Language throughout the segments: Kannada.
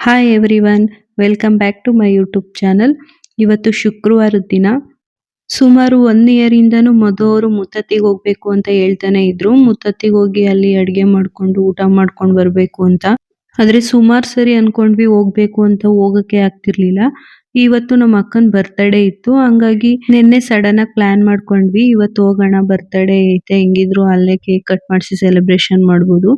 Hi everyone welcome back to my YouTube channel ಇವತ್ತು ಶುಕ್ರವಾರದ ದಿನ. ಸುಮಾರು ಒನ್ ಇಯರ್ ಇಂದನೂ ಮಧು ಮುತ್ತತ್ತಿಗೆ ಹೋಗ್ಬೇಕು ಅಂತ ಹೇಳ್ತಾನೆ ಇದ್ರು. ಮುತ್ತತ್ತಿಗೆ ಹೋಗಿ ಅಲ್ಲಿ ಅಡುಗೆ ಮಾಡ್ಕೊಂಡು, ಊಟ ಮಾಡ್ಕೊಂಡು ಬರ್ಬೇಕು ಅಂತ. ಆದ್ರೆ ಸುಮಾರು ಸರಿ ಅನ್ಕೊಂಡ್ವಿ ಹೋಗ್ಬೇಕು ಅಂತ ಹೋಗಕ್ಕೆ ಆಗ್ತಿರ್ಲಿಲ್ಲ. ಇವತ್ತು ನಮ್ಮ ಅಕ್ಕನ ಬರ್ತಡೇ ಇತ್ತು. ಹಂಗಾಗಿ ನಿನ್ನೆ ಸಡನ್ ಆಗಿ ಪ್ಲಾನ್ ಮಾಡ್ಕೊಂಡ್ವಿ. ಇವತ್ತು ಹೋಗೋಣ ಬರ್ತಡೇ ಐತೆ, ಹೆಂಗಿದ್ರು ಅಲ್ಲೇ ಕೇಕ್ ಕಟ್ ಮಾಡಿಸಿ ಸೆಲೆಬ್ರೇಷನ್ ಮಾಡ್ಬೋದು.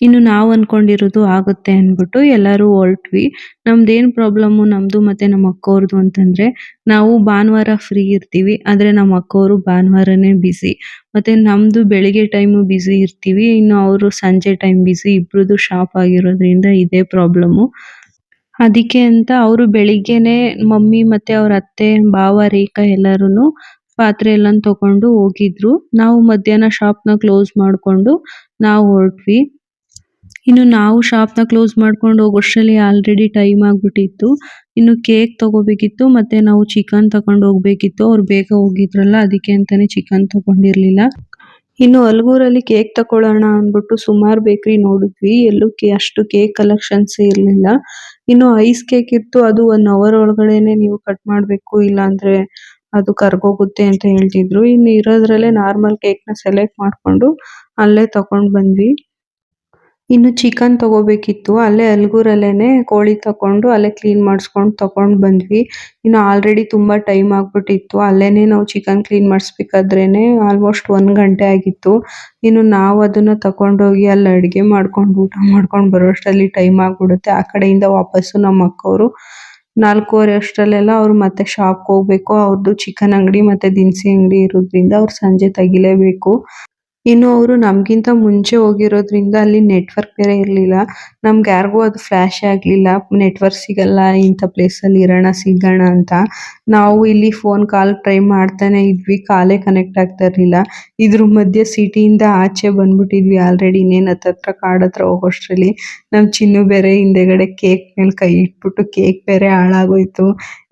ಇನ್ನು ನಾವು ಅನ್ಕೊಂಡಿರೋದು ಆಗುತ್ತೆ ಅನ್ಬಿಟ್ಟು ಎಲ್ಲರೂ ಹೊರಟ್ವಿ. ನಮ್ದೇನ್ ಪ್ರಾಬ್ಲಮ್ ನಮ್ದು ಮತ್ತೆ ನಮ್ಮ ಅಕ್ಕೋರ್ದು ಅಂತಂದ್ರೆ ನಾವು ಭಾನುವಾರ ಫ್ರೀ ಇರ್ತೀವಿ, ಆದ್ರೆ ನಮ್ಮ ಅಕ್ಕವರು ಭಾನುವಾರನೇ ಬ್ಯುಸಿ ಮತ್ತೆ ನಮ್ದು ಬೆಳಿಗ್ಗೆ ಟೈಮ್ ಬಿಸಿ ಇರ್ತೀವಿ, ಇನ್ನು ಅವರು ಸಂಜೆ ಟೈಮ್ ಬ್ಯುಸಿ ಇಬ್ರುದು ಶಾಪ್ ಆಗಿರೋದ್ರಿಂದ ಇದೇ ಪ್ರಾಬ್ಲಮ್ ಅದಕ್ಕೆ ಅಂತ ಅವರು ಬೆಳಿಗ್ಗೆನೆ ಮಮ್ಮಿ ಮತ್ತೆ ಅವ್ರ ಅತ್ತೆ, ಭಾವ, ರೇಖಾ ಎಲ್ಲರೂನು ಪಾತ್ರೆ ಎಲ್ಲ ತಕೊಂಡು ಹೋಗಿದ್ರು. ನಾವು ಮಧ್ಯಾಹ್ನ ಶಾಪ್ನ ಕ್ಲೋಸ್ ಮಾಡ್ಕೊಂಡು ನಾವು ಹೊರಟ್ವಿ. ಇನ್ನು ನಾವು ಶಾಪ್ನ ಕ್ಲೋಸ್ ಮಾಡ್ಕೊಂಡು ಹೋಗೋಷ್ಟರಲ್ಲಿ ಆಲ್ರೆಡಿ ಟೈಮ್ ಆಗ್ಬಿಟ್ಟಿತ್ತು. ಇನ್ನು ಕೇಕ್ ತಗೋಬೇಕಿತ್ತು, ಮತ್ತೆ ನಾವು ಚಿಕನ್ ತಗೊಂಡು ಹೋಗ್ಬೇಕಿತ್ತು. ಅವ್ರು ಬೇಗ ಹೋಗಿದ್ರಲ್ಲ, ಅದಕ್ಕೆ ಅಂತಾನೆ ಚಿಕನ್ ತಗೊಂಡಿರ್ಲಿಲ್ಲ. ಇನ್ನು ಅಲ್ಗೂರಲ್ಲಿ ಕೇಕ್ ತಕೊಳ್ಳೋಣ ಅಂದ್ಬಿಟ್ಟು ಸುಮಾರು ಬೇಕರಿ ನೋಡಿದ್ವಿ. ಎಲ್ಲೂ ಕೇ ಅಷ್ಟು ಕೇಕ್ ಕಲೆಕ್ಷನ್ಸ್ ಇರಲಿಲ್ಲ. ಇನ್ನು ಐಸ್ ಕೇಕ್ ಇತ್ತು, ಅದು ಒನ್ ಅವರ್ ಒಳಗಡೆನೆ ನೀವು ಕಟ್ ಮಾಡಬೇಕು, ಇಲ್ಲಾಂದ್ರೆ ಅದು ಕರ್ಗೋಗುತ್ತೆ ಅಂತ ಹೇಳ್ತಿದ್ರು. ಇನ್ನು ಇರೋದ್ರಲ್ಲೇ ನಾರ್ಮಲ್ ಕೇಕ್ನ ಸೆಲೆಕ್ಟ್ ಮಾಡ್ಕೊಂಡು ಅಲ್ಲೇ ತಕೊಂಡ್ ಬಂದ್ವಿ. ಇನ್ನು ಚಿಕನ್ ತಗೋಬೇಕಿತ್ತು. ಅಲ್ಲೇ ಅಲ್ಗೂರಲ್ಲೇನೆ ಕೋಳಿ ತಕೊಂಡು ಅಲ್ಲೇ ಕ್ಲೀನ್ ಮಾಡಿಸ್ಕೊಂಡು ತಗೊಂಡು ಬಂದ್ವಿ. ಇನ್ನು ಆಲ್ರೆಡಿ ತುಂಬಾ ಟೈಮ್ ಆಗ್ಬಿಟ್ಟಿತ್ತು. ಅಲ್ಲೇನೆ ನಾವು ಚಿಕನ್ ಕ್ಲೀನ್ ಮಾಡಿಸ್ಬೇಕಾದ್ರೇನೆ ಆಲ್ಮೋಸ್ಟ್ ಒಂದು ಗಂಟೆ ಆಗಿತ್ತು. ಇನ್ನು ನಾವು ಅದನ್ನ ತಗೊಂಡೋಗಿ ಅಲ್ಲಿ ಅಡುಗೆ ಮಾಡ್ಕೊಂಡು ಊಟ ಮಾಡ್ಕೊಂಡು ಬರೋಷ್ಟರಲ್ಲಿ ಟೈಮ್ ಆಗಿಬಿಡುತ್ತೆ. ಆ ಕಡೆಯಿಂದ ವಾಪಸ್ಸು ನಮ್ಮ ಅಕ್ಕವರು. ನಾಲ್ಕೂವರೆ ಅಷ್ಟರಲ್ಲೆಲ್ಲ ಅವ್ರು ಮತ್ತೆ ಶಾಪ್ ಹೋಗ್ಬೇಕು. ಅವ್ರದ್ದು ಚಿಕನ್ ಅಂಗಡಿ ಮತ್ತೆ ದಿನಸಿ ಅಂಗಡಿ ಇರೋದ್ರಿಂದ ಅವ್ರು ಸಂಜೆ ತೆಗಿಲೇಬೇಕು. ಇನ್ನು ಅವರು ನಮಗಿಂತ ಮುಂಚೆ ಹೋಗಿರೋದ್ರಿಂದ ಅಲ್ಲಿ ನೆಟ್ವರ್ಕ್ ಬೇರೆ ಇರಲಿಲ್ಲ. ನಮ್ಗೆ ಯಾರಿಗೂ ಅದು ಫ್ಲಾಶ್ ಆಗಲಿಲ್ಲ. ನೆಟ್ವರ್ಕ್ ಸಿಗಲ್ಲ, ಇಂಥ ಪ್ಲೇಸ್ ಅಲ್ಲಿ ಇರೋಣ, ಸಿಗೋಣ ಅಂತ. ನಾವು ಇಲ್ಲಿ ಫೋನ್ ಕಾಲ್ ಟ್ರೈ ಮಾಡ್ತಾನೆ ಇದ್ವಿ. ಕಾಲೇ ಕನೆಕ್ಟ್ ಆಗ್ತಾ ಇರಲಿಲ್ಲ. ಇದ್ರ ಮಧ್ಯೆ ಸಿಟಿಯಿಂದ ಆಚೆ ಬಂದ್ಬಿಟ್ಟಿದ್ವಿ. ಆಲ್ರೆಡಿ ಇನ್ನೇನ್ ಹತ್ತತ್ರ ಕಾಡ್ ಹತ್ರ ಹೋಗೋಷ್ಟ್ರಲ್ಲಿ ನಮ್ಮ ಚಿನ್ನು ಬೇರೆ ಹಿಂದೆಗಡೆ ಕೇಕ್ ಮೇಲೆ ಕೈ ಇಟ್ಬಿಟ್ಟು ಕೇಕ್ ಬೇರೆ ಹಾಳಾಗೋಯ್ತು.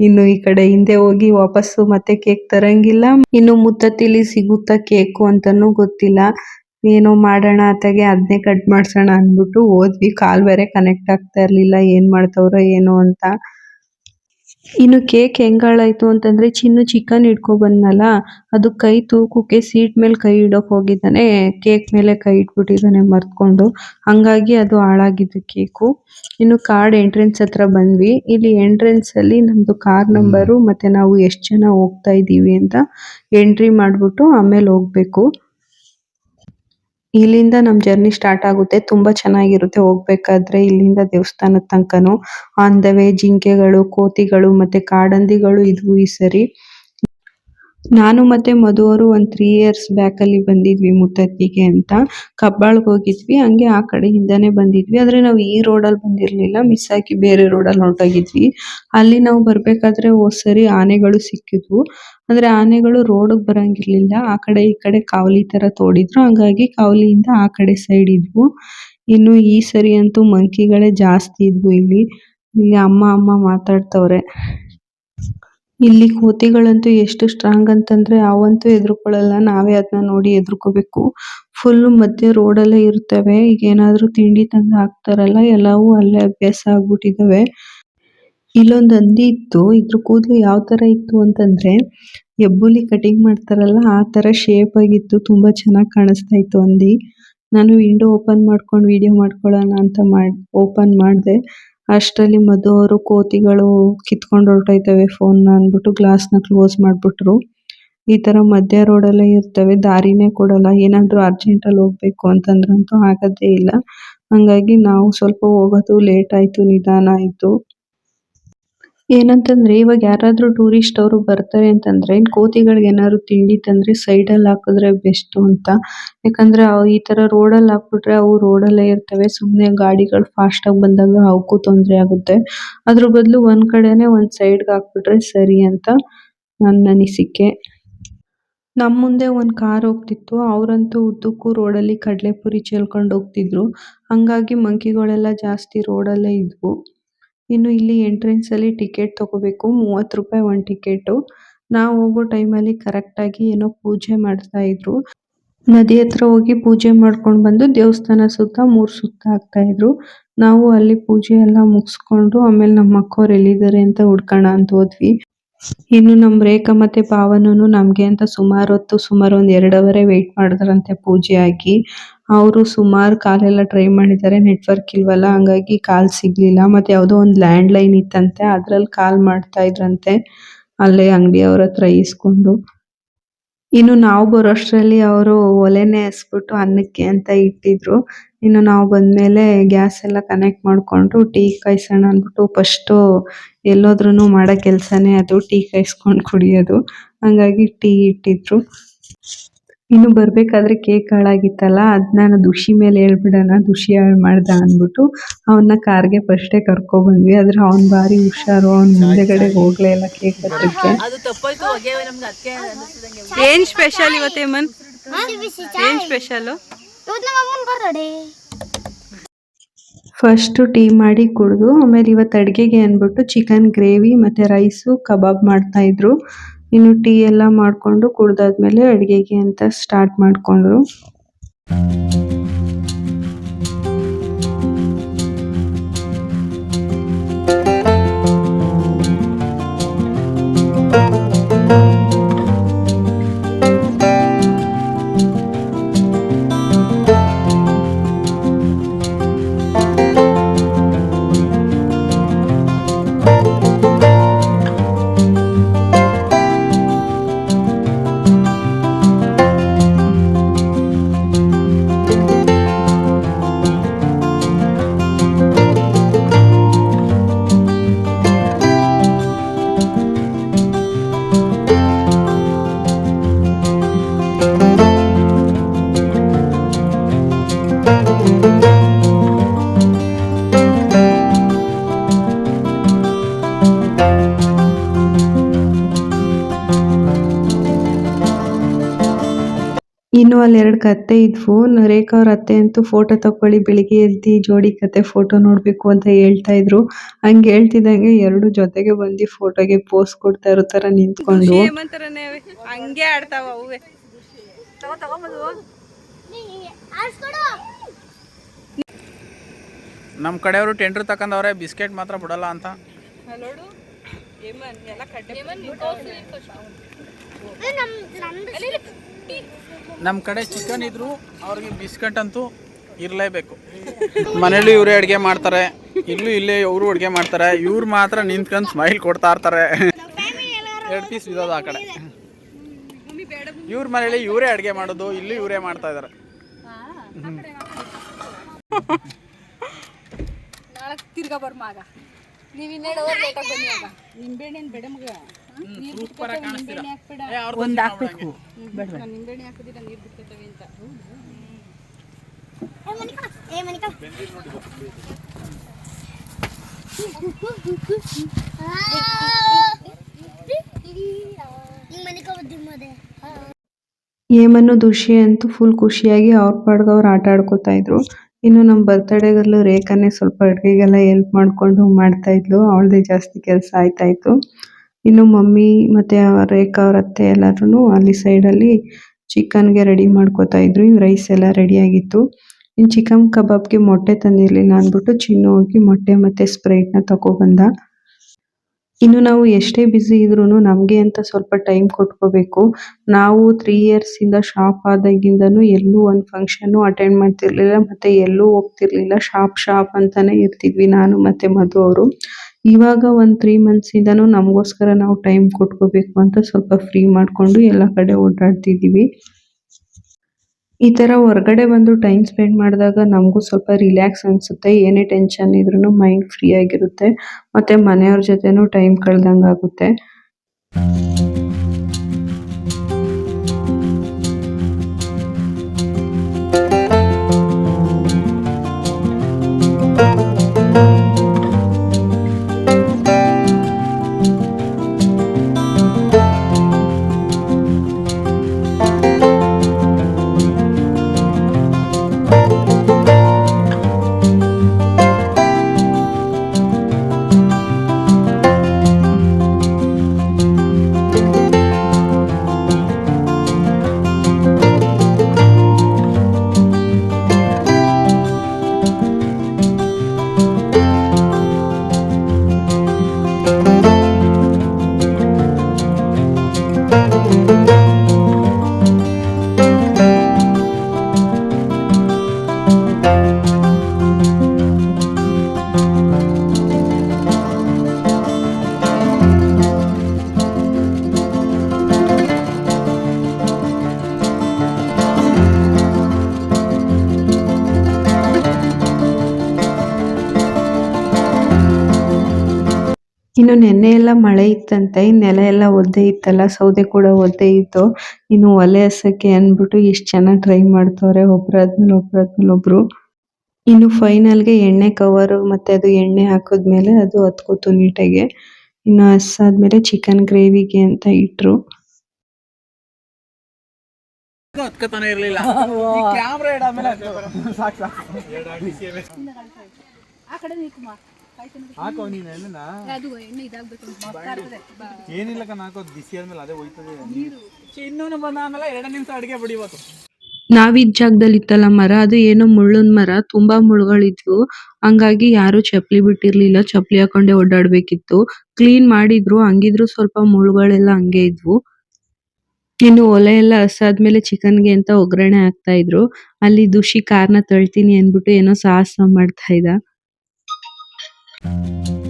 ಇನ್ನು ಈ ಕಡೆ ಹಿಂದೆ ಹೋಗಿ ವಾಪಸ್ಸು ಮತ್ತೆ ಕೇಕ್ ತರಂಗಿಲ್ಲ. ಇನ್ನು ಮುತ್ತತ್ತಿಲಿ ಸಿಗುತ್ತಾ ಕೇಕು ಅಂತಾನೂ ಗೊತ್ತಿಲ್ಲ. ಏನೋ ಮಾಡೋಣ ಅತ್ತಗೆ ಅದನ್ನೇ ಕಟ್ ಮಾಡ್ಸೋಣ ಅಂದ್ಬಿಟ್ಟು ಹೋದ್ವಿ. ಕಾಲ್ ಬೇರೆ ಕನೆಕ್ಟ್ ಆಗ್ತಾ ಇರ್ಲಿಲ್ಲ ಏನ್ ಮಾಡ್ತವ್ರೋ ಏನೋ ಅಂತ. ಇನ್ನು ಕೇಕ್ ಹೆಂಗ್ ಹಾಳಾಯ್ತು ಅಂತಂದ್ರೆ ಚಿನ್ನು ಚಿಕನ್ ಇಟ್ಕೊಂಡ್ ಬಂದ್ನಲ್ಲ ಅದು ಕೈ ತೂಕಕ್ಕೆ ಸೀಟ್ ಮೇಲೆ ಕೈ ಇಡೋಕೆ ಹೋಗಿದ್ದಾನೆ. ಕೇಕ್ ಮೇಲೆ ಕೈ ಇಟ್ಬಿಟ್ಟಿದ್ದಾನೆ ಮರ್ತ್ಕೊಂಡು. ಹಂಗಾಗಿ ಅದು ಹಾಳಾಗಿದ್ದು ಕೇಕು ಇನ್ನು ಕಾರ್ಡ್ ಎಂಟ್ರೆನ್ಸ್ ಹತ್ರ ಬಂದ್ವಿ. ಇಲ್ಲಿ ಎಂಟ್ರೆನ್ಸ್ ಅಲ್ಲಿ ನಮ್ದು ಕಾರ್ ನಂಬರು ಮತ್ತೆ ನಾವು ಎಷ್ಟ್ ಜನ ಹೋಗ್ತಾ ಇದೀವಿ ಅಂತ ಎಂಟ್ರಿ ಮಾಡ್ಬಿಟ್ಟು ಆಮೇಲೆ ಹೋಗ್ಬೇಕು. ಇಲ್ಲಿಂದ ನಮ್ ಜರ್ನಿ ಸ್ಟಾರ್ಟ್ ಆಗುತ್ತೆ. ತುಂಬಾ ಚೆನ್ನಾಗಿರುತ್ತೆ ಹೋಗ್ಬೇಕಾದ್ರೆ ಇಲ್ಲಿಂದ ದೇವಸ್ಥಾನದ ತನಕನು. ಆನ್ ದ ವೇ ಜಿಂಕೆಗಳು, ಕೋತಿಗಳು ಮತ್ತೆ ಕಾಡಂದಿಗಳು ಇದ್ವು ಈ ಸರಿ. ನಾನು ಮತ್ತೆ ಮಧು ಅವರು ಒಂದ್ ತ್ರೀ ಇಯರ್ಸ್ ಬ್ಯಾಕ್ ಅಲ್ಲಿ ಬಂದಿದ್ವಿ ಮುತ್ತತ್ತಿಗೆ ಅಂತ. ಕಬ್ಬಾಳ್ ಹೋಗಿದ್ವಿ. ಹಂಗೆ ಆ ಕಡೆಯಿಂದಾನೇ ಬಂದಿದ್ವಿ. ಆದ್ರೆ ನಾವು ಈ ರೋಡ್ ಅಲ್ಲಿ ಬಂದಿರ್ಲಿಲ್ಲ. ಮಿಸ್ ಆಗಿ ಬೇರೆ ರೋಡ್ ಅಲ್ಲಿ ಹೊರಟೋಗಿದ್ವಿ. ಅಲ್ಲಿ ನಾವು ಬರ್ಬೇಕಾದ್ರೆ ಹೋದ್ ಸರಿ ಆನೆಗಳು ಸಿಕ್ಕಿದ್ವು. ಅಂದ್ರೆ ಆನೆಗಳು ರೋಡ್ಗೆ ಬರಂಗಿರ್ಲಿಲ್ಲ. ಆ ಕಡೆ ಈ ಕಡೆ ಕಾವಲಿ ತರ ತೋಡಿದ್ರು. ಹಂಗಾಗಿ ಕಾವಲಿಯಿಂದ ಆ ಕಡೆ ಸೈಡ್ ಇದ್ವು. ಇನ್ನು ಈ ಸರಿ ಅಂತೂ ಮಂಕಿಗಳೇ ಜಾಸ್ತಿ ಇದ್ವು ಇಲ್ಲಿ. ಇಲ್ಲಿ ಅಮ್ಮ ಅಮ್ಮ ಮಾತಾಡ್ತವ್ರೆ. ಇಲ್ಲಿ ಕೋತಿಗಳಂತೂ ಎಷ್ಟು ಸ್ಟ್ರಾಂಗ್ ಅಂತಂದ್ರೆ ಅವಂತೂ ಹೆದರ್ಕೊಳ್ಳಲ್ಲ ನಾವೇ ಅದನ್ನ ನೋಡಿ ಎದುರ್ಕೋಬೇಕು. ಫುಲ್ ಮಧ್ಯ ರೋಡ್ ಅಲ್ಲೇ ಇರ್ತವೆ. ಈಗ ಏನಾದ್ರು ತಿಂಡಿ ತಂದು ಹಾಕ್ತಾರಲ್ಲ, ಎಲ್ಲವೂ ಅಲ್ಲೇ ಅಭ್ಯಾಸ ಆಗ್ಬಿಟ್ಟಿದಾವೆ. ಇಲ್ಲೊಂದ್ ಹಂದಿ ಇತ್ತು. ಇದ್ರ ಕೂದಲು ಯಾವ ತರ ಇತ್ತು ಅಂತಂದ್ರೆ ಹೆಬ್ಬುಲಿ ಕಟಿಂಗ್ ಮಾಡ್ತಾರಲ್ಲ ಆ ತರ ಶೇಪ್ ಆಗಿತ್ತು. ತುಂಬಾ ಚೆನ್ನಾಗಿ ಕಾಣಿಸ್ತಾ ಇತ್ತು ಹಂದಿ. ನಾನು ವಿಂಡೋ ಓಪನ್ ಮಾಡ್ಕೊಂಡು ವಿಡಿಯೋ ಮಾಡ್ಕೊಳ್ಳೋಣ ಅಂತ ಮಾಡ್ ಓಪನ್ ಮಾಡಿದೆ. ಅಷ್ಟರಲ್ಲಿ ಮಧು ಅವರು ಕೋತಿಗಳು ಕಿತ್ಕೊಂಡು ಹೊರಟೋಯ್ತವೆ ಫೋನ್ ಅಂದ್ಬಿಟ್ಟು ಗ್ಲಾಸ್ನ ಕ್ಲೋಸ್ ಮಾಡ್ಬಿಟ್ರು. ಈ ತರ ಮಧ್ಯ ರೋಡ್ ಇರ್ತವೆ. ದಾರಿನೇ ಕೊಡಲ್ಲ. ಏನಾದ್ರೂ ಅರ್ಜೆಂಟ್ ಅಲ್ಲಿ ಹೋಗ್ಬೇಕು ಅಂತಂದ್ರಂತೂ ಆಗೋದೇ ಇಲ್ಲ. ಹಂಗಾಗಿ ನಾವು ಸ್ವಲ್ಪ ಹೋಗೋದು ಲೇಟ್ ಆಯ್ತು, ನಿಧಾನ ಆಯ್ತು. ಏನಂತಂದ್ರೆ, ಇವಾಗ ಯಾರಾದ್ರೂ ಟೂರಿಸ್ಟ್ ಅವರು ಬರ್ತಾರೆ ಅಂತಂದ್ರೆ ಕೋತಿಗಳಿಗೆ ಏನಾದ್ರು ತಿಂಡಿ ತಂದ್ರೆ ಸೈಡ್ ಅಲ್ಲಿ ಹಾಕಿದ್ರೆ ಬೆಸ್ಟ್ ಅಂತ. ಯಾಕಂದ್ರೆ ಈ ತರ ರೋಡ್ ಅಲ್ಲಿ ಹಾಕ್ಬಿಟ್ರೆ ಅವು ರೋಡ್ ಅಲ್ಲೇ ಇರ್ತವೆ. ಸುಮ್ನೆ ಗಾಡಿಗಳು ಫಾಸ್ಟ್ ಆಗಿ ಬಂದಾಗ ಅವಕ್ಕೂ ತೊಂದ್ರೆ ಆಗುತ್ತೆ. ಅದ್ರ ಬದಲು ಒಂದ್ ಕಡೆನೆ ಒಂದ್ ಸೈಡ್ಗೆ ಹಾಕ್ಬಿಟ್ರೆ ಸರಿ ಅಂತ ನನ್ನ ಅನಿಸಿಕೆ. ನಮ್ ಮುಂದೆ ಒಂದ್ ಕಾರ್ ಹೋಗ್ತಿತ್ತು. ಅವ್ರಂತೂ ಉದ್ದಕ್ಕೂ ರೋಡ್ ಅಲ್ಲಿ ಕಡ್ಲೆಪುರಿ ಚೆಲ್ಕೊಂಡು ಹೋಗ್ತಿದ್ರು. ಹಂಗಾಗಿ ಮಂಕಿಗಳೆಲ್ಲ ಜಾಸ್ತಿ ರೋಡ್ ಅಲ್ಲೇ ಇದ್ವು. ಇನ್ನು ಇಲ್ಲಿ ಎಂಟ್ರೆನ್ಸ್ ಅಲ್ಲಿ ಟಿಕೆಟ್ ತಗೋಬೇಕು, ಮೂವತ್ತು ರೂಪಾಯಿ ಒಂದು ಟಿಕೆಟ್ ನಾವು ಹೋಗೋ ಟೈಮ್ ಅಲ್ಲಿ ಕರೆಕ್ಟ್ ಆಗಿ ಏನೋ ಪೂಜೆ ಮಾಡ್ತಾ ಇದ್ರು. ನದಿ ಹತ್ರ ಹೋಗಿ ಪೂಜೆ ಮಾಡ್ಕೊಂಡು ಬಂದು ದೇವಸ್ಥಾನ ಸುತ್ತ ಮೂರು ಸುತ್ತ ಹಾಕ್ತಾ ಇದ್ರು. ನಾವು ಅಲ್ಲಿ ಪೂಜೆ ಎಲ್ಲ ಮುಗಿಸ್ಕೊಂಡು ಆಮೇಲೆ ನಮ್ಮ ಅಕ್ಕವ್ರು ಎಲ್ಲಿದ್ದಾರೆ ಅಂತ ಹುಡ್ಕೋಣ ಅಂತ ಹೋದ್ವಿ. ಇನ್ನು ನಮ್ ರೇಖಾ ಮತ್ತೆ ಪಾವನನು ನಮ್ಗೆ ಅಂತ ಸುಮಾರು ಹೊತ್ತು ಸುಮಾರು ಒಂದ್ ಎರಡವರೆ ಅವರ್ ವೇಟ್ ಮಾಡಿದ್ರಂತೆ ಪೂಜೆ ಆಗಿ. ಅವ್ರು ಸುಮಾರ್ ಕಾಲೆಲ್ಲ ಟ್ರೈ ಮಾಡಿದ್ದಾರೆ ನೆಟ್ವರ್ಕ್ ಇಲ್ವಲ್ಲ, ಹಂಗಾಗಿ ಕಾಲ್ ಸಿಗ್ಲಿಲ್ಲ. ಮತ್ತೆ ಯಾವ್ದೋ ಒಂದ್ ಲ್ಯಾಂಡ್ ಲೈನ್ ಇತ್ತಂತೆ ಅದ್ರಲ್ಲಿ ಕಾಲ್ ಮಾಡ್ತಾ ಇದ್ರಂತೆ. ಅಲ್ಲೇ ಅಂಗಡಿಯವ್ರ ಹತ್ರ ಇಸ್ಕೊಂಡು ಇನ್ನು ನಾವು ಬರೋಷ್ಟರಲ್ಲಿ ಅವರು ಒಲೆನೇ ಹಸ್ಬಿಟ್ಟು ಅನ್ನಕ್ಕೆ ಅಂತ ಇಟ್ಟಿದ್ರು. ಇನ್ನು ನಾವು ಬಂದ್ಮೇಲೆ ಗ್ಯಾಸ್ ಎಲ್ಲ ಕನೆಕ್ಟ್ ಮಾಡ್ಕೊಂಡು ಟೀ ಕಾಯ್ಸೋಣ ಅಂದ್ಬಿಟ್ಟು ಫಸ್ಟ್ ಎಲ್ಲೋದ್ರೂನು ಮಾಡೋ ಕೆಲಸನೇ ಅದು, ಟೀ ಕಾಯಿಸ್ಕೊಂಡು ಕುಡಿಯೋದು. ಹಂಗಾಗಿ ಟೀ ಇಟ್ಟಿದ್ರು. ಇನ್ನು ಬರ್ಬೇಕಾದ್ರೆ ಕೇಕ್ ಹಾಳಾಗಿತ್ತಲ್ಲ ಅದ್ ನಾನು ದುಷಿ ಮೇಲೆ ಹೇಳ್ಬಿಡೋಣ ದುಷಿ ಹಾಳ್ ಮಾಡ್ದ ಅಂದ್ಬಿಟ್ಟು ಅವನ್ನ ಕಾರ್ಗೆ ಡೇ ಕರ್ಕೊ ಬಂದ್ವಿ. ಆದ್ರೆ ಅವ್ನ್ ಬಾರಿ ಹುಷಾರು ಅವ್ನ್ ಮುಂದೆಗಡೆ ಹೋಗ್ಲೇ ಇಲ್ಲ ಕೇಕ್ ಹತ್ರಕ್ಕೆ ಅದಕ್ಕೆ ಏನ್ ಸ್ಪೆಷಲ್ ಇವತ್ತು ಮನ್ ಏನ್ ಸ್ಪೆಷಲ್ ಫಸ್ಟು ಟೀ ಮಾಡಿ ಕುಡಿದು ಆಮೇಲೆ ಇವತ್ತು ಅಡುಗೆಗೆ ಅಂದ್ಬಿಟ್ಟು ಚಿಕನ್ ಗ್ರೇವಿ ಮತ್ತೆ ರೈಸು ಕಬಾಬ್ ಮಾಡ್ತಾ ಇದ್ರು. ಇನ್ನು ಟೀ ಎಲ್ಲ ಮಾಡ್ಕೊಂಡು ಕುಡ್ದಾದ್ಮೇಲೆ ಅಡಿಗೆಗೆ ಅಂತ ಸ್ಟಾರ್ಟ್ ಮಾಡ್ಕೊಂಡ್ರು. ಇನ್ನು ಅಲ್ಲಿ ಎರಡು ಕತ್ತೆ ಇದ್ವು. ರೇಖಾ ಅವ್ರ ಅತ್ತೆ ಅಂತೂ ಫೋಟೋ ತಕೊಳ್ಳಿ ಬೆಳಿಗ್ಗೆ ಎದ್ದಿ ಜೋಡಿ ಕತೆ ಫೋಟೋ ನೋಡ್ಬೇಕು ಅಂತ ಹೇಳ್ತಾ ಇದ್ರು. ಹಂಗೆ ಹೇಳ್ತಿದಂಗೆ ಎರಡು ಜೊತೆಗೆ ಬಂದು ಫೋಟೋಗೆ ಪೋಸ್ ಕೊಡ್ತಾ ಇರೋ ತರ ನಿಂತ್ಕೊಂಡು. ಹಂಗೆ ಆಡ್ತಾವ ಅವೇ ನಮ್ಮ ಕಡೆಯವರು ಟೆಂಡರ್ ತಕೊಂಡವ್ರೆ ಬಿಸ್ಕೆಟ್ ಮಾತ್ರ ಬಿಡಲ್ಲ ಅಂತ. ನಮ್ಮ ಕಡೆ ಚಿಕನ್ ಇದ್ರು ಅವ್ರಿಗೆ ಬಿಸ್ಕಟ್ ಅಂತೂ ಇರಲೇಬೇಕು. ಮನೇಲಿ ಇವರೇ ಅಡುಗೆ ಮಾಡ್ತಾರೆ ಇಲ್ಲೂ ಇಲ್ಲೇ ಇವರು ಅಡುಗೆ ಮಾಡ್ತಾರೆ ಇವ್ರು ಮಾತ್ರ ನಿಂತ್ಕೊಂಡು ಸ್ಮೈಲ್ ಕೊಡ್ತಾ ಇರ್ತಾರೆ. ಎರಡು ಪೀಸ್ ಬಿದ್ದೋದು ಆ ಕಡೆ. ಇವ್ರ ಮನೇಲಿ ಇವರೇ ಅಡುಗೆ ಮಾಡೋದು ಇಲ್ಲೂ ಇವರೇ ಮಾಡ್ತಾ ಇದ್ದಾರೆ ತಿರ್ಗಾ ಬರ್ ಮಗ. ನೀವ್ ಇನ್ನೇಳು ಲೇಟಾಗಿ ಬನ್ನಿ ಆಗ ನಿಂಬೆಹಣ್ಣಿನ ಬೇಡ ಮಗ ಒಂದ್ ಹಾಕ್ಬೇಕು ನಿಂಬೆಹಣ್ಣೆ ಹಾಕಿದ್ರೆ ನೀರು ಬಿಡ್ತೇವೆ ಅಂತ. ಏ ಮನಿಕಾ ಹಿಂಗ್ ಮನಿಕಾ ಬುದ್ಧಿಮದೆ ಏಮನ್ನು ದುಷಿ ಅಂತೂ ಫುಲ್ ಖುಷಿಯಾಗಿ ಅವ್ರ ಪಾಡ್ಗೆ ಅವ್ರು ಆಟ ಆಡ್ಕೋತಾ ಇದ್ರು. ಇನ್ನು ನಮ್ಮ ಬರ್ತಡೇಗಲ್ಲೂ ರೇಖಾನೇ ಸ್ವಲ್ಪ ಅಡುಗೆಗೆಲ್ಲ ಹೆಲ್ಪ್ ಮಾಡ್ಕೊಂಡು ಮಾಡ್ತಾ ಇದ್ಲು. ಅವಳದೇ ಜಾಸ್ತಿ ಕೆಲಸ ಆಯ್ತಾ ಇತ್ತು ಇನ್ನು ಮಮ್ಮಿ ಮತ್ತೆ ಅವರ ರೇಖಾ ಅವ್ರ ಅತ್ತೆ ಎಲ್ಲರೂ ಅಲ್ಲಿ ಸೈಡಲ್ಲಿ ಚಿಕನ್ಗೆ ರೆಡಿ ಮಾಡ್ಕೋತಾ ಇದ್ರು. ರೈಸ್ ಎಲ್ಲ ರೆಡಿ ಆಗಿತ್ತು. ಇನ್ನು ಚಿಕನ್ ಕಬಾಬ್ಗೆ ಮೊಟ್ಟೆ ತಂದಿರ್ಲಿಲ್ಲ ಅಂದ್ಬಿಟ್ಟು ಚಿನ್ನು ಹೋಗಿ ಮೊಟ್ಟೆ ಮತ್ತೆ ಸ್ಪ್ರೈಟ್ನ ತಗೊಬಂದ ಇನ್ನು ನಾವು ಎಷ್ಟೇ ಬ್ಯುಸಿ ಇದ್ರೂನು ನಮಗೆ ಅಂತ ಸ್ವಲ್ಪ ಟೈಮ್ ಕೊಟ್ಕೋಬೇಕು. ನಾವು ತ್ರೀ ಇಯರ್ಸ್ ಇಂದ ಶಾಪ್ ಆದಾಗಿಂದನು ಎಲ್ಲೂ ಒಂದ್ ಫಂಕ್ಷನ್ ಅಟೆಂಡ್ ಮಾಡ್ತಿರ್ಲಿಲ್ಲ, ಮತ್ತೆ ಎಲ್ಲೂ ಹೋಗ್ತಿರ್ಲಿಲ್ಲ. ಶಾಪ್ ಶಾಪ್ ಅಂತಾನೆ ಇರ್ತಿದ್ವಿ ನಾನು ಮತ್ತೆ ಮಧು ಅವರು. ಇವಾಗ ಒಂದ್ ತ್ರೀ ಮಂತ್ಸ್ ಇಂದಾನು ನಮಗೋಸ್ಕರ ನಾವು ಟೈಮ್ ಕೊಟ್ಕೋಬೇಕು ಅಂತ ಸ್ವಲ್ಪ ಫ್ರೀ ಮಾಡ್ಕೊಂಡು ಎಲ್ಲ ಕಡೆ ಓಡಾಡ್ತಿದೀವಿ. ಈ ತರ ಹೊರಗಡೆ ಬಂದು ಟೈಮ್ ಸ್ಪೆಂಡ್ ಮಾಡಿದಾಗ ನಮಗೂ ಸ್ವಲ್ಪ ರಿಲ್ಯಾಕ್ಸ್ ಅನ್ಸುತ್ತೆ, ಏನೇ ಟೆನ್ಷನ್ ಇದ್ರೂ ಮೈಂಡ್ ಫ್ರೀ ಆಗಿರುತ್ತೆ, ಮತ್ತೆ ಮನೆಯವ್ರ ಜೊತೆನೂ ಟೈಮ್ ಕಳ್ದಂಗಾಗುತ್ತೆ. ಆಗುತ್ತೆ ಇನ್ನು ನೆನ್ನೆ ಎಲ್ಲ ಮಳೆ ಇತ್ತಂತೆ ಈ ನೆಲ ಎಲ್ಲ ಒದ್ದೆ ಇತ್ತಲ್ಲ ಸೌದೆ ಕೂಡ ಒದ್ದೆ ಇತ್ತು. ಇನ್ನು ಒಲೆ ಹಸಕ್ಕೆ ಅನ್ಬಿಟ್ಟು ಇಷ್ಟು ಚೆನ್ನಾಗಿ ಟ್ರೈ ಮಾಡ್ತವ್ರೆ ಒಬ್ರಾದ್ಮೇಲೆ ಒಬ್ರಾದ್ಮೇಲೆ ಒಬ್ರು. ಇನ್ನು ಫೈನಲ್ಗೆ ಎಣ್ಣೆ ಕವರ್ ಮತ್ತೆ ಅದು ಎಣ್ಣೆ ಹಾಕಿದ್ಮೇಲೆ ಅದು ಹತ್ಕೋತು ನೀಟಾಗಿ. ಇನ್ನು ಹಸಾದ್ಮೇಲೆ ಚಿಕನ್ ಗ್ರೇವಿಗೆ ಅಂತ ಇಟ್ರು. ಹತ್ಕತಾನೆ ಇರ್ಲಿಲ್ಲ. ಕ್ಯಾಮ್ರಾ ಆ ಕಡೆ ಹಾಕೋ ನೀನು ಎಣ್ಣೆನ? ಅದು ಎಣ್ಣೆ ಇದಾಗ್ಬೇಕು. ಅಂತ ಬರ್ತಾ ಇರ್ತದೆ. ಬಾ. ಏನಿಲ್ಲ ಕಣ ಹಾಕೋದು ಬಿಸಿ ಆದ್ಮೇಲೆ ಅದೇ ಹೋಯ್ತದೆ. ಇನ್ನೂ ಬಂದ ಆಮೇಲೆ ಎರಡು ನಿಮಿಷ ಅಡಿಗೆ ಬಿಡಿ ಇವತ್ತು. ನಾವಿದ್ ಜಾಗದಲ್ಲಿ ಇತ್ತಲ್ಲ ಮರ ಅದು ಏನೋ ಮುಳ್ಳಿನ ಮರ ತುಂಬಾ ಮುಳ್ಳುಗಳಿದ್ವು ಹಂಗಾಗಿ ಯಾರು ಚಪ್ಲಿ ಬಿಟ್ಟಿರ್ಲಿಲ್ಲ. ಚಪ್ಲಿ ಹಾಕೊಂಡೆ ಓಡಾಡ್ಬೇಕಿತ್ತು. ಕ್ಲೀನ್ ಮಾಡಿದ್ರು ಹಂಗಿದ್ರು ಸ್ವಲ್ಪ ಮುಳ್ಳುಗಳೆಲ್ಲ ಹಂಗೆ ಇದ್ವು. ಇನ್ನು ಒಲೆ ಎಲ್ಲ ಹಸಾದ್ಮೇಲೆ ಚಿಕನ್ಗೆ ಅಂತ ಒಗ್ಗರಣೆ ಹಾಕ್ತಾ ಇದ್ರು. ಅಲ್ಲಿ ದುಷಿ ಕಾರ್ನ ತಳ್ತೀನಿ ಅನ್ಬಿಟ್ಟು ಏನೋ ಸಾಹಸ ಮಾಡ್ತಾ ಇದ್ದ. ಅಲ್ಲಿ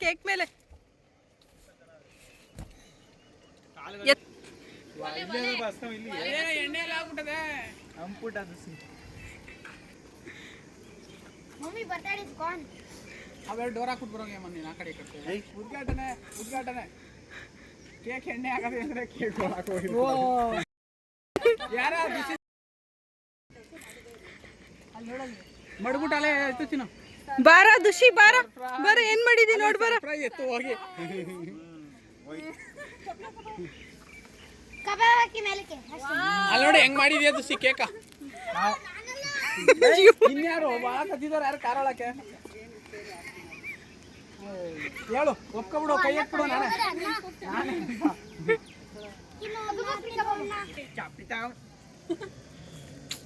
ಕೇಕ್ ಮೇಲೆ. ಎತ್- ಎಣ್ಣೆ ಎಲ್ಲ ಆಗ್ಬಿಟ್ಟದೆ ಮಮ್ಮಿ ಬರ್ತಡೇ ಇಸ್ ಗಾನ್ ಅವೆರಡು ಡೋರ್ ಹಾಕ್ಬಿಟ್ಟು ಬರೋಂಗೆ ನೀನು ಆ ಕಡೆ ಈ ಕಡೆ ಉದ್ಘಾಟನೆ ಉದ್ಘಾಟನೆ. ಕೇಕ್ ಎಣ್ಣೆ ಹಾಕದೆ ಅಂದ್ರೆ ಕೇಕ್ ಯಾರ ಬಿಸಿ ಮಡ್ಬಿಟ್ಟಲೆ ಆಯ್ತು ಚಿನ್ನ ಬಾರ ದುಷಿ ಬಾರ. ಬಾರ ಏನ್ ಮಾಡಿದಿ ನೋಡ್ ಬಾರ. ಎತ್ತು ಹೋಗಿ. ಅಲ್ಲಿ ನೋಡಿ ಹೆಂಗ್ ಮಾಡಿದ್ಯಾ ದುಸಿ ಕೇಕ? ಇನ್ಯಾರು ಬಾ ಕತ್ತಿದಾರ ಯಾರು ಕಾರಳಕ್ಕೆ ಹೇಳು ಒಪ್ಕೊಬಿಡು ಕೈ ಹಾಕ್ಬಿಡು ನಾನೇ.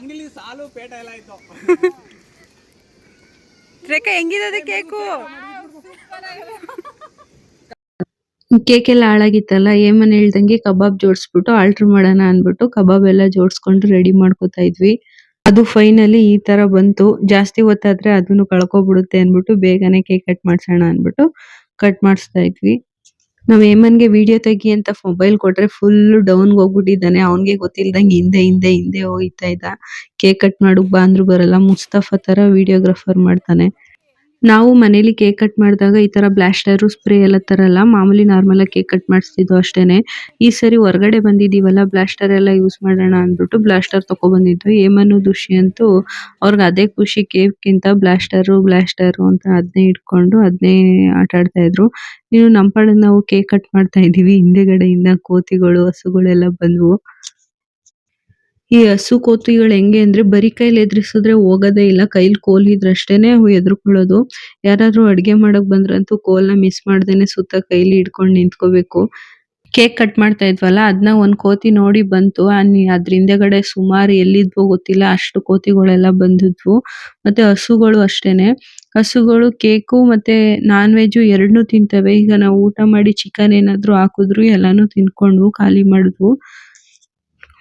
ಇಲ್ಲಿ ಸಾಲು ಪೇಟ ಎಲ್ಲ ಇತ್ತು ರೇಖಾ, ಹೆಂಗಿದೆ ಕೇಕು ಕೇಕ್? ಎಲ್ಲ ಹಾಳಾಗಿತ್ತಲ್ಲ ಏಮನ್ ಹೇಳ್ದಂಗೆ ಕಬಾಬ್ ಜೋಡಿಸ್ಬಿಟ್ಟು ಆಲ್ಟ್ರ್ ಮಾಡೋಣ ಅನ್ಬಿಟ್ಟು ಕಬಾಬ್ ಎಲ್ಲ ಜೋಡಿಸ್ಕೊಂಡು ರೆಡಿ ಮಾಡ್ಕೋತಾ ಇದ್ವಿ. ಅದು ಫೈನಲಿ ಈ ತರ ಬಂತು. ಜಾಸ್ತಿ ಹೊತ್ತಾದ್ರೆ ಅದನ್ನು ಕಳ್ಕೊಬಿಡುತ್ತೆ ಅನ್ಬಿಟ್ಟು ಬೇಗನೆ ಕೇಕ್ ಕಟ್ ಮಾಡ್ಸೋಣ ಅನ್ಬಿಟ್ಟು ಕಟ್ ಮಾಡಿಸ್ತಾ ಇದ್ವಿ. ನಾವ್ ಏಮನ್ಗೆ ವಿಡಿಯೋ ತೆಗಿ ಅಂತ ಮೊಬೈಲ್ ಕೊಟ್ರೆ ಫುಲ್ ಡೌನ್ ಹೋಗ್ಬಿಟ್ಟಿದ್ದಾನೆ. ಅವ್ನಿಗೆ ಗೊತ್ತಿಲ್ದಂಗೆ ಹಿಂದೆ ಹಿಂದೆ ಹಿಂದೆ ಹೋಯ್ತಾ ಇದ್ದ. ಕೇಕ್ ಕಟ್ ಮಾಡೋಕ್ ಬಾ ಅಂದ್ರು ಬರಲ್ಲ. ಮುಸ್ತಫಾ ತರ ವಿಡಿಯೋಗ್ರಾಫರ್ ಮಾಡ್ತಾನೆ. ನಾವು ಮನೇಲಿ ಕೇಕ್ ಕಟ್ ಮಾಡಿದಾಗ ಈ ತರ ಬ್ಲಾಸ್ಟರ್, ಸ್ಪ್ರೇ ಎಲ್ಲ ತರಲ್ಲ ಮಾಮೂಲಿ ನಾರ್ಮಲ್ ಆಗಿ ಕೇಕ್ ಕಟ್ ಮಾಡಿಸ್ತಿದ್ವು ಅಷ್ಟೇನೆ. ಈ ಸರಿ ಹೊರಗಡೆ ಬಂದಿದ್ದೀವಲ್ಲ ಬ್ಲಾಸ್ಟರ್ ಎಲ್ಲ ಯೂಸ್ ಮಾಡೋಣ ಅಂದ್ಬಿಟ್ಟು ಬ್ಲಾಸ್ಟರ್ ತಕೊ ಬಂದಿದ್ವಿ ಏಮನ್ನು ದುಷಿ ಅಂತೂ ಅವ್ರಿಗೆ ಅದೇ ಖುಷಿ ಕೇಕ್ ಗಿಂತ ಬ್ಲಾಸ್ಟರು ಬ್ಲಾಸ್ಟರು ಅಂತ ಅದನ್ನೇ ಇಟ್ಕೊಂಡು ಅದನ್ನೇ ಆಟ ಆಡ್ತಾ ಇದ್ರು. ನೀವು ನಮ್ಮ ನಾವು ಕೇಕ್ ಕಟ್ ಮಾಡ್ತಾ ಇದೀವಿ. ಹಿಂದೆಗಡೆಯಿಂದ ಕೋತಿಗಳು, ಹಸುಗಳೆಲ್ಲ ಬಂದ್ವು. ಈ ಹಸು ಕೋತಿಗಳು ಹೆಂಗೆ ಅಂದ್ರೆ ಬರಿ ಕೈಲಿ ಎದುರಿಸಿದ್ರೆ ಹೋಗೋದೇ ಇಲ್ಲ, ಕೈಲಿ ಕೋಲ್ ಇದ್ರಷ್ಟೇನೆ ಅವು ಎದ್ರುಕೊಳ್ಳೋದು. ಯಾರಾದ್ರೂ ಅಡ್ಗೆ ಮಾಡಕ್ ಬಂದ್ರಂತೂ ಕೋಲ್ನ ಮಿಸ್ ಮಾಡ್ದೇನೆ ಸುತ್ತ ಕೈಲಿ ಹಿಡ್ಕೊಂಡು ನಿಂತ್ಕೋಬೇಕು. ಕೇಕ್ ಕಟ್ ಮಾಡ್ತಾ ಇದ್ವಲ್ಲ ಅದನ್ನ ಒಂದ್ ಕೋತಿ ನೋಡಿ ಬಂತು. ಅದ್ರ ಹಿಂದೆಗಡೆ ಸುಮಾರು ಎಲ್ಲಿದ್ವೋ ಗೊತ್ತಿಲ್ಲ, ಅಷ್ಟು ಕೋತಿಗಳೆಲ್ಲ ಬಂದಿದ್ವು. ಮತ್ತೆ ಹಸುಗಳು ಅಷ್ಟೇನೆ. ಹಸುಗಳು, ಕೇಕು ಮತ್ತೆ ನಾನ್ ವೆಜ್ ಎರಡನ್ನೂ ತಿಂತವೆ. ಈಗ ನಾವು ಊಟ ಮಾಡಿ ಚಿಕನ್ ಏನಾದ್ರು ಹಾಕಿದ್ರು ಎಲ್ಲಾನು ತಿನ್ಕೊಂಡ್ವು ಖಾಲಿ ಮಾಡಿದ್ವು.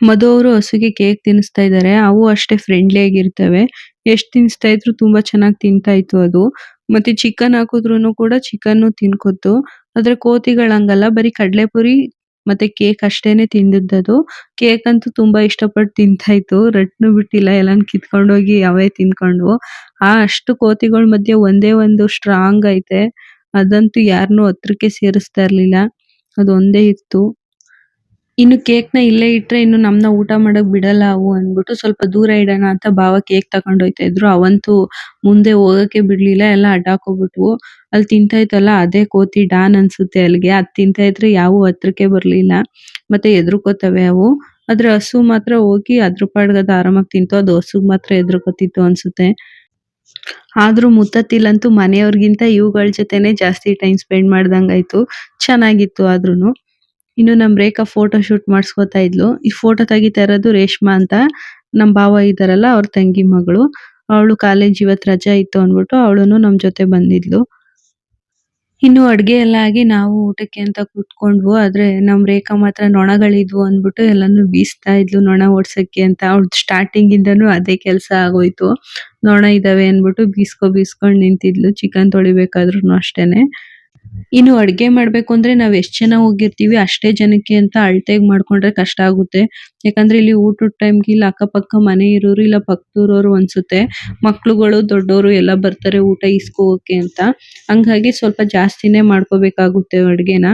ಮಧು ಅವರು ಹಸುಗೆ ಕೇಕ್ ತಿನ್ನಿಸ್ತಾ ಇದ್ದಾರೆ. ಅವು ಅಷ್ಟೇ ಫ್ರೆಂಡ್ಲಿ ಆಗಿರ್ತವೆ. ಎಷ್ಟ್ ತಿನ್ನಿಸ್ತಾ ಇದ್ರು ತುಂಬಾ ಚೆನ್ನಾಗಿ ತಿಂತಾ ಇತ್ತು ಅದು. ಮತ್ತೆ ಚಿಕನ್ ಹಾಕಿದ್ರು ಕೂಡ ಚಿಕನ್ ತಿನ್ಕೋತು ಆದ್ರೆ ಕೋತಿಗಳು ಹಂಗಲ್ಲ, ಬರೀ ಕಡ್ಲೆಪುರಿ ಮತ್ತೆ ಕೇಕ್ ಅಷ್ಟೇನೆ ತಿಂದಿದ್ದದು. ಕೇಕ್ ಅಂತೂ ತುಂಬಾ ಇಷ್ಟಪಟ್ಟು ತಿಂತಾ ಇತ್ತು. ರಟ್ನು ಬಿಟ್ಟಿಲ್ಲ, ಎಲ್ಲಾನು ಕಿತ್ಕೊಂಡೋಗಿ ಅವೇ ತಿನ್ಕೊಂಡ್ವು ಆ ಅಷ್ಟು ಕೋತಿಗಳ ಮಧ್ಯೆ ಒಂದೇ ಒಂದು ಸ್ಟ್ರಾಂಗ್ ಐತೆ. ಅದಂತೂ ಯಾರನ್ನೂ ಹತ್ರಕ್ಕೆ ಸೇರಿಸ್ತಾ ಇರ್ಲಿಲ್ಲ. ಅದೊಂದೇ ಇತ್ತು. ಇನ್ನು ಕೇಕ್ನ ಇಲ್ಲೇ ಇಟ್ರೆ ಇನ್ನು ನಮ್ನ ಊಟ ಮಾಡಕ್ ಬಿಡಲ್ಲ ಅವು ಅಂದ್ಬಿಟ್ಟು ಸ್ವಲ್ಪ ದೂರ ಇಡೋಣ ಅಂತ ಭಾವ ಕೇಕ್ ತಕೊಂಡ್ ಹೋಯ್ತಾ ಇದ್ರು. ಅವಂತೂ ಮುಂದೆ ಹೋಗಕ್ಕೆ ಬಿಡ್ಲಿಲ್ಲ, ಎಲ್ಲ ಅಡ್ಡಾಕೋಬಿಟ್ವು ಅಲ್ಲಿ ತಿಂತಾ ಇತ್ತಲ್ಲ ಅದೇ ಕೋತಿ ಡಾನ್ ಅನ್ಸುತ್ತೆ ಅಲ್ಲಿಗೆ. ಅದ್ ತಿಂತಾ ಇದ್ರೆ ಯಾವ ಹತ್ರಕ್ಕೆ ಬರ್ಲಿಲ್ಲ. ಮತ್ತೆ ಎದ್ರುಕೋತವೆ ಅವು. ಆದ್ರೆ ಹಸು ಮಾತ್ರ ಹೋಗಿ ಅದ್ರ ಪಾಡ್ಗೆ ಅದು ಆರಾಮಾಗಿ ತಿಂತು. ಅದು ಹಸುಗ್ ಮಾತ್ರ ಎದ್ರುಕೋತಿತ್ತು ಅನ್ಸುತ್ತೆ. ಆದ್ರೂ ಮುತ್ತತ್ತಿಲಂತೂ ಮನೆಯವ್ರಿಗಿಂತ ಇವುಗಳ ಜೊತೆನೆ ಜಾಸ್ತಿ ಟೈಮ್ ಸ್ಪೆಂಡ್ ಮಾಡ್ದಂಗಾಯ್ತು. ಚೆನ್ನಾಗಿತ್ತು ಆದ್ರೂನು. ಇನ್ನು ನಮ್ ರೇಖಾ ಫೋಟೋ ಶೂಟ್ ಮಾಡ್ಸ್ಕೊತಾ ಇದ್ಲು. ಈ ಫೋಟೋ ತೆಗಿತಾ ಇರೋದು ರೇಷ್ಮಾ ಅಂತ. ನಮ್ಮ ಭಾವ ಇದ್ದಾರಲ್ಲ ಅವ್ರ ತಂಗಿ ಮಗಳು. ಅವಳು ಕಾಲೇಜ್ ಇವತ್ ರಜಾ ಇತ್ತು ಅಂದ್ಬಿಟ್ಟು ಅವ್ಳುನು ನಮ್ ಜೊತೆ ಬಂದಿದ್ಲು. ಇನ್ನು ಅಡ್ಗೆ ಎಲ್ಲ ಆಗಿ ನಾವು ಊಟಕ್ಕೆ ಅಂತ ಕೂತ್ಕೊಂಡ್ವು. ಆದ್ರೆ ನಮ್ ರೇಖಾ ಮಾತ್ರ ನೊಣಗಳಿದ್ವು ಅಂದ್ಬಿಟ್ಟು ಎಲ್ಲಾನು ಬೀಸ್ತಾ ಇದ್ಲು ನೊಣ ಓಡ್ಸಕ್ಕೆ ಅಂತ. ಅವ್ಳು ಸ್ಟಾರ್ಟಿಂಗ್ ಇಂದನು ಅದೇ ಕೆಲಸ ಆಗೋಯ್ತು. ನೊಣ ಇದಾವೆ ಅಂದ್ಬಿಟ್ಟು ಬೀಸ್ಕೊ ಬೀಸ್ಕೊಂಡ್ ನಿಂತಿದ್ಲು. ಚಿಕನ್ ತೊಳಿಬೇಕಾದ್ರೂನು ಅಷ್ಟೇನೆ. ಇನ್ನು ಅಡ್ಗೆ ಮಾಡ್ಬೇಕು ಅಂದ್ರೆ ನಾವ್ ಎಷ್ಟ್ ಜನ ಹೋಗಿರ್ತೀವಿ ಅಷ್ಟೇ ಜನಕ್ಕೆ ಅಂತ ಅಳತೆಗ್ ಮಾಡ್ಕೊಂಡ್ರೆ ಕಷ್ಟ ಆಗುತ್ತೆ. ಯಾಕಂದ್ರೆ ಇಲ್ಲಿ ಊಟದ ಟೈಮ್ಗೆ ಇಲ್ಲಿ ಅಕ್ಕ ಪಕ್ಕ ಮನೆ ಇರೋರು ಇಲ್ಲ ಪಕ್ಕದೂರವ್ರು ಅನ್ಸುತ್ತೆ. ಮಕ್ಳುಗಳು ದೊಡ್ಡವರು ಎಲ್ಲ ಬರ್ತಾರೆ ಊಟ ಇಸ್ಕೋಕೆ ಅಂತ. ಹಂಗಾಗಿ ಸ್ವಲ್ಪ ಜಾಸ್ತಿನೇ ಮಾಡ್ಕೋಬೇಕಾಗುತ್ತೆ ಅಡ್ಗೆನ.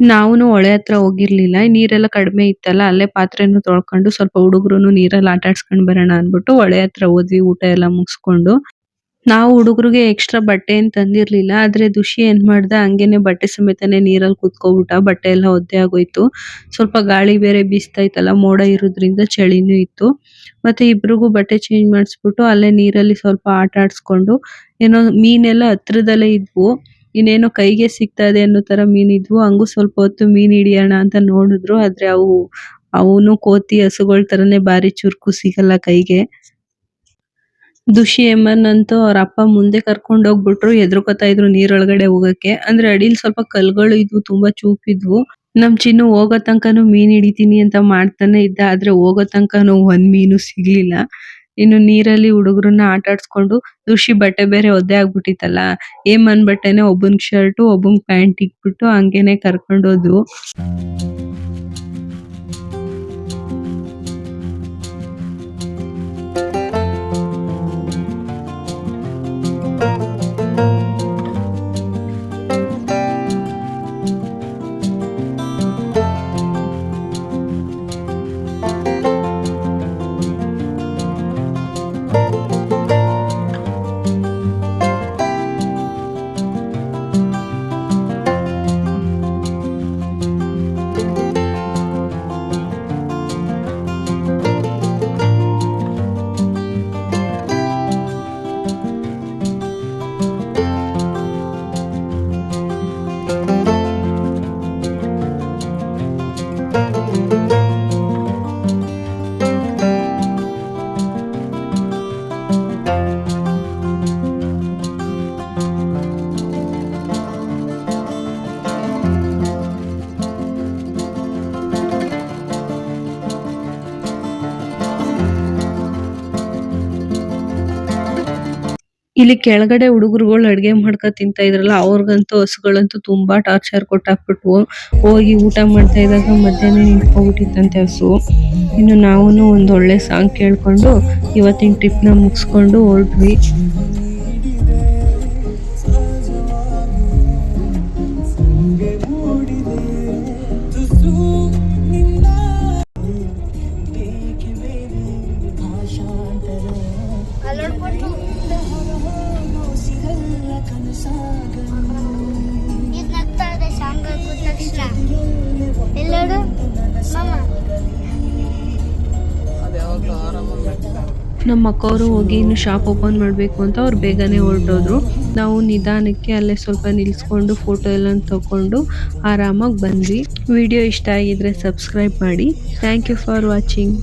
ನಾವುನು ಹೊಳೆ ಹತ್ರ ಹೋಗಿರ್ಲಿಲ್ಲ. ನೀರೆಲ್ಲ ಕಡಿಮೆ ಇತ್ತಲ್ಲ, ಅಲ್ಲೇ ಪಾತ್ರೆನು ತೊಳ್ಕೊಂಡು ಸ್ವಲ್ಪ ಹುಡುಗ್ರುನು ನೀರಲ್ಲಿ ಆಟ ಆಡ್ಸ್ಕೊಂಡ್ ಬರೋಣ ಅನ್ಬಿಟ್ಟು ಹೊಳೆ ಹತ್ರ ಹೋದ್ವಿ, ಊಟ ಎಲ್ಲ ಮುಗಿಸ್ಕೊಂಡು. ನಾವು ಹುಡುಗರಿಗೆ ಎಕ್ಸ್ಟ್ರಾ ಬಟ್ಟೆ ಏನ್ ತಂದಿರ್ಲಿಲ್ಲ, ಆದ್ರೆ ದುಷಿ ಏನ್ ಮಾಡ್ದ, ಹಂಗೇನೆ ಬಟ್ಟೆ ಸಮೇತನೆ ನೀರಲ್ಲಿ ಕುತ್ಕೋಬಿಟ್ಟ, ಬಟ್ಟೆ ಎಲ್ಲ ಒದ್ದೆ ಆಗೋಯ್ತು. ಸ್ವಲ್ಪ ಗಾಳಿ ಬೇರೆ ಬೀಸ್ತಾ ಇತ್ತಲ್ಲ, ಮೋಡ ಇರೋದ್ರಿಂದ ಚಳಿನೂ ಇತ್ತು. ಮತ್ತೆ ಇಬ್ರಿಗೂ ಬಟ್ಟೆ ಚೇಂಜ್ ಮಾಡಿಸ್ಬಿಟ್ಟು ಅಲ್ಲೇ ನೀರಲ್ಲಿ ಸ್ವಲ್ಪ ಆಟ ಆಡ್ಸ್ಕೊಂಡು, ಏನೋ ಮೀನೆಲ್ಲ ಹತ್ರದಲ್ಲೇ ಇದ್ವು. ಇನ್ನೇನೋ ಕೈಗೆ ಸಿಗ್ತಾ ಇದೆ ಅನ್ನೋ ತರ ಮೀನ್ ಇದ್ವು. ಹಂಗು ಸ್ವಲ್ಪ ಹೊತ್ತು ಮೀನ್ ಹಿಡಿಯೋಣ ಅಂತ ನೋಡಿದ್ರು. ಆದ್ರೆ ಅವು, ಅವನು ಕೋತಿ ಹಸುಗಳ ತರನೇ ಬಾರಿ ಚುರ್ಕು ಸಿಗಲ್ಲ ಕೈಗೆ. ದುಷಿ ಎಮ್ಮನ್ ಅಂತೂ ಅವ್ರ ಅಪ್ಪ ಮುಂದೆ ಕರ್ಕೊಂಡ್ ಹೋಗ್ಬಿಟ್ರು. ಹೆದ್ರುಕೊತಾ ಇದ್ರು ನೀರೊಳಗಡೆ ಹೋಗಕ್ಕೆ. ಅಂದ್ರೆ ಅಡಿಲ್ ಸ್ವಲ್ಪ ಕಲ್ಗಳು ಇದ್ವು, ತುಂಬಾ ಚೂಪಿದ್ವು. ನಮ್ ಚಿನ್ನು ಹೋಗೋ ತನಕನೂ ಮೀನ್ ಹಿಡಿತೀನಿ ಅಂತ ಮಾಡ್ತಾನೆ ಇದ್ದ. ಆದ್ರೆ ಹೋಗೋ ತನಕನು ಒಂದ್ ಮೀನು ಸಿಗ್ಲಿಲ್ಲ. ಇನ್ನು ನೀರಲ್ಲಿ ಹುಡುಗರನ್ನ ಆಟ ಆಡ್ಸ್ಕೊಂಡು ದೂಷಿ ಬಟ್ಟೆ ಬೇರೆ ಒದ್ದೆ ಆಗ್ಬಿಟ್ಟಿತ್ತಲ್ಲ ಏಮನ್ ಬಟ್ಟೆನೆ ಒಬ್ಬನ್ ಶರ್ಟ್ ಒಬ್ಬನ್ ಪ್ಯಾಂಟ್ ಇಕ್ಬಿಟ್ಟು ಹಂಗೇನೆ ಕರ್ಕೊಂಡ್ ಹೋದ್ವು ಇಲ್ಲಿ ಕೆಳಗಡೆ ಹುಡುಗರುಗಳು ಅಡಿಗೆ ಮಾಡ್ಕೊಂಡು ತಿಂತಾ ಇದ್ರಲ್ಲ, ಅವ್ರಿಗಂತೂ ಹಸುಗಳಂತೂ ತುಂಬಾ ಟಾರ್ಚರ್ ಕೊಟ್ಟಾಕ್ಬಿಟ್ವು. ಹೋಗಿ ಊಟ ಮಾಡ್ತಾ ಇದ್ದಾಗ ಮಧ್ಯಾಹ್ನ ನಿಂತ್ಕೊಂಡ್ಬಿಟ್ಟಿತ್ತಂತೆ ಹಸು. ಇನ್ನು ನಾವು ಒಂದು ಒಳ್ಳೆ ಸಾಂಗ್ ಕೇಳ್ಕೊಂಡು ಇವತ್ತಿನ ಟ್ರಿಪ್ನ ಮುಗಿಸ್ಕೊಂಡು ಹೊರಟ್ವಿ ಅಕ್ಕವರು ಹೋಗಿ ಇನ್ನು ಶಾಪ್ ಓಪನ್ ಮಾಡಬೇಕು ಅಂತ ಅವ್ರು ಬೇಗನೆ ಹೊರಟೋದ್ರು. ನಾವು ನಿಧಾನಕ್ಕೆ ಅಲ್ಲೇ ಸ್ವಲ್ಪ ನಿಲ್ಲಿಸ್ಕೊಂಡು ಫೋಟೋ ಎಲ್ಲ ತಗೊಂಡು ಆರಾಮಾಗಿ ಬಂದ್ವಿ. ವಿಡಿಯೋ ಇಷ್ಟ ಆಗಿದ್ರೆ ಸಬ್ಸ್ಕ್ರೈಬ್ ಮಾಡಿ. Thank you for watching